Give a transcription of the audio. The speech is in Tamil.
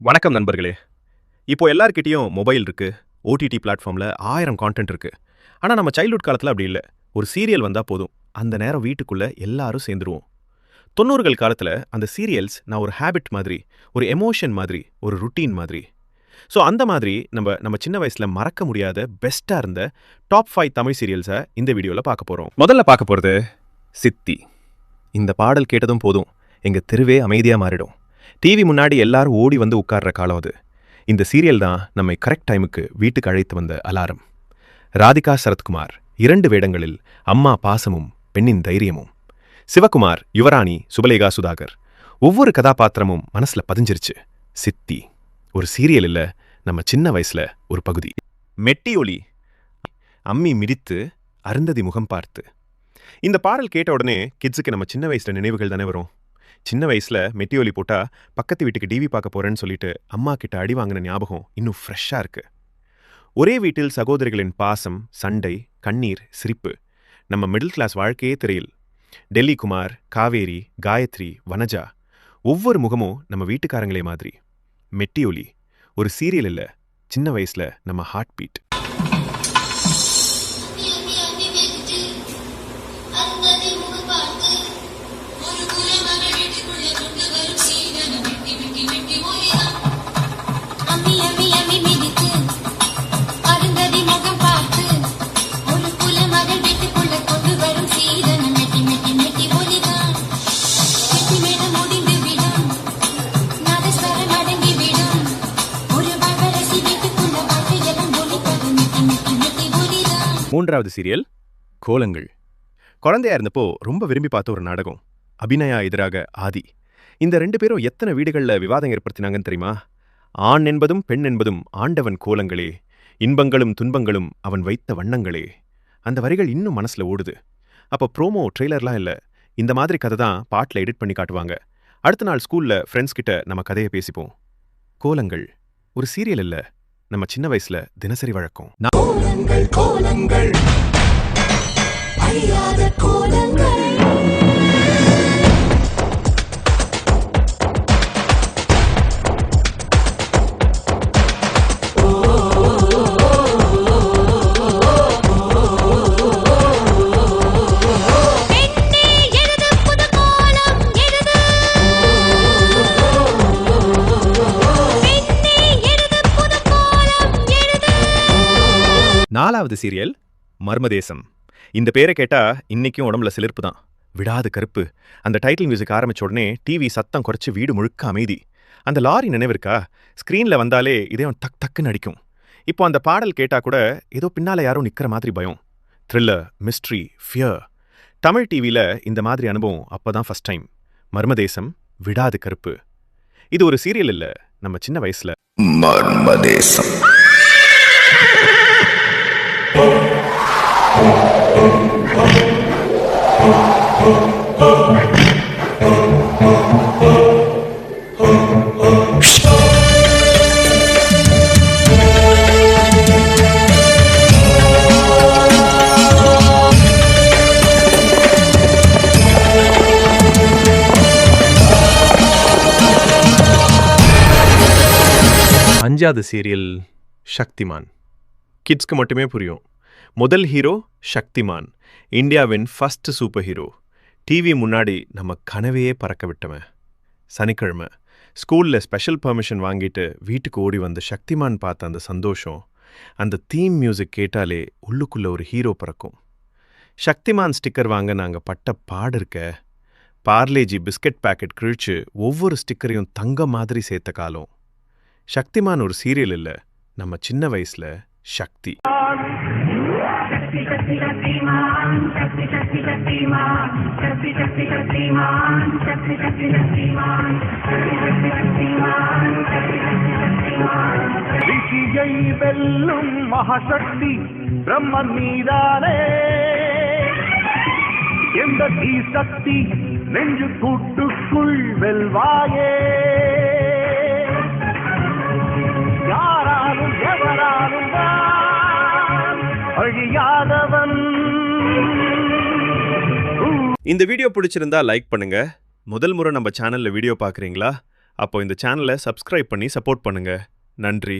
வணக்கம் நண்பர்களே. இப்போ எல்லார்கிட்டேயும் மொபைல் இருக்கு ஓடிடி பிளாட்ஃபார்ம்ல ஆயிரம் கான்டென்ட் இருக்கு. ஆனா நம்ம சைல்ட்ஹுட் காலத்துல அப்படி இல்ல. ஒரு சீரியல் வந்தா போதும். அந்த நேரம் வீட்டுக்குள்ள எல்லாரும் சேர்ந்துருவோம். தொண்ணூறுகள் காலத்துல அந்த சீரியல்ஸ் நான் ஒரு ஹேபிட் மாதிரி ஒரு எமோஷன் மாதிரி ஒரு ருட்டீன் மாதிரி. ஸோ அந்த மாதிரி நம்ம நம்ம சின்ன வயசுல மறக்க முடியாத பெஸ்ட்டாக இருந்த டாப் ஃபைவ் தமிழ் சீரியல்ஸை இந்த வீடியோல பார்க்க போறோம். முதல்ல பார்க்க போறது சித்தி. இந்த பாடல் கேட்டதும் போதும். எங்க தெருவே அமைதியா மாறிடும். டிவி முன்னாடி எல்லாரும் ஓடி வந்து உட்கார்ற காலம் அது. இந்த சீரியல் தான் நம்மை கரெக்ட் டைமுக்கு வீட்டுக்கு அழைத்து வந்த அலாரம். ராதிகா சரத்குமார் இரண்டு வேடங்களில் அம்மா பாசமும் பெண்ணின் தைரியமும். சிவகுமார் யுவராணி சுபலேகா சுதாகர். ஒவ்வொரு கதாபாத்திரமும் மனசுல பதிஞ்சிருச்சு. சித்தி. ஒரு சீரியல் இல்ல நம்ம சின்ன வயசுல ஒரு பகுதி. மெட்டி ஒளி அம்மி மிடித்து அருந்ததி முகம் பார்த்து. இந்த பாடல் கேட்ட உடனே கிட்ஸுக்கு நம்ம சின்ன வயசுல நினைவுகள் தானே வரும்? சின்ன வயசுல மெட்டி ஒலி போட்டா பக்கத்து வீட்டுக்கு டிவி பார்க்க போறேன்னு சொல்லிட்டு அம்மா கிட்ட அடி வாங்கின ஞாபகம் இன்னும் ஃப்ரெஷ்ஷா இருக்கு. ஒரே வீட்டில் சகோதரிகளின் பாசம் சண்டை கண்ணீர் சிரிப்பு. நம்ம மிடில் கிளாஸ் வாழ்க்கையே தெரியல். டெல்லி குமார் காவேரி காயத்ரி வனஜா. ஒவ்வொரு முகமும் நம்ம வீட்டுக்காரங்களே மாதிரி. மெட்டி ஒலி. ஒரு சீரியல் இல்ல. சின்ன வயசுல நம்ம ஹார்ட் பீட் மூன்றாவது சீரியல் கோலங்கள். குழந்தையா இருந்தப்போ ரொம்ப விரும்பி பார்த்த ஒரு நாடகம் அபிநயா எதிராக ஆதி. இந்த ரெண்டு பேரும் எத்தனை வீடுகளில் விவாதம் ஏற்படுத்தினாங்கன்னு தெரியுமா? ஆண் என்பதும் பெண் என்பதும் ஆண்டவன் கோலங்களே இன்பங்களும் துன்பங்களும் அவன் வைத்த வண்ணங்களே. அந்த வரிகள் இன்னும் மனசுல ஓடுது. அப்போ ப்ரோமோ ட்ரெய்லர்லாம் இல்லை. இந்த மாதிரி கதை தான் பாட்டில் எடிட் பண்ணி காட்டுவாங்க. அடுத்த நாள் ஸ்கூல்ல ஃப்ரெண்ட்ஸ் கிட்ட நம்ம கதையை பேசிப்போம். கோலங்கள். ஒரு சீரியல் இல்லை. நம்ம சின்ன வயசுல தினசரி வழக்கம். நாலாவது சீரியல் மர்மதேசம். இந்த பேரை கேட்டா இன்னைக்கும் உடம்புல சிலிர்ப்பு தான். விடாது கருப்பு. அந்த டைட்டில் மியூசிக் ஆரம்பிச்ச உடனே டிவி சத்தம் குறைச்சு வீடு முழுக்க அமைதி. அந்த லாரி நினைவிருக்கா ஸ்க்ரீன்ல வந்தாலே இதயம் டக் டக்குன்னு அடிக்கும். இப்போ அந்த பாடல் கேட்டா கூட ஏதோ பின்னால யாரோ நிற்கிற மாதிரி பயம். த்ரில்லர் மிஸ்ட்ரி ஃபியர் தமிழ் டிவியில் இந்த மாதிரி அனுபவம் அப்பதான் ஃபர்ஸ்ட் டைம் மர்மதேசம் விடாது கருப்பு. இது ஒரு சீரியல் இல்ல நம்ம சின்ன வயசுல. மர்மதேசம். அஞ்சாவது சீரியல் சக்திமான் கிட்ஸ்க்கு மட்டுமே புரியும். முதல் ஹீரோ சக்திமான் இந்தியாவின் ஃபர்ஸ்ட் சூப்பர் ஹீரோ. டிவி முன்னாடி நம்ம கனவையே பறக்க விட்டவன் சனிக்கிழமை. ஸ்கூலில் ஸ்பெஷல் பர்மிஷன் வாங்கிட்டு வீட்டுக்கு ஓடி வந்த சக்திமான் பார்த்த அந்த சந்தோஷம் அந்த தீம் மியூசிக் கேட்டாலே உள்ளுக்குள்ள ஒரு ஹீரோ பறக்கும். சக்திமான் ஸ்டிக்கர் வாங்க நாங்கள் பட்ட பாடு இருக்க. பார்லேஜி பிஸ்கட் பாக்கெட் கிழிச்சு ஒவ்வொரு ஸ்டிக்கரையும் தங்க மாதிரி சேர்த்த காலம். சக்திமான் ஒரு சீரியல் இல்லை. நம்ம சின்ன வயசுல சக்தி. ரிஷியை வெல்லும் மகாசக்தி பிரம்மன் மீதானே. எந்த தீ சக்தி நெஞ்சு கூட்டுக்குள் வெல்வாயே. இந்த வீடியோ பிடிச்சிருந்தா லைக் பண்ணுங்க. முதல் முறை நம்ம சேனலில் வீடியோ பார்க்குறீங்களா அப்போ இந்த சேனலை சப்ஸ்கிரைப் பண்ணி சப்போர்ட் பண்ணுங்க. நன்றி.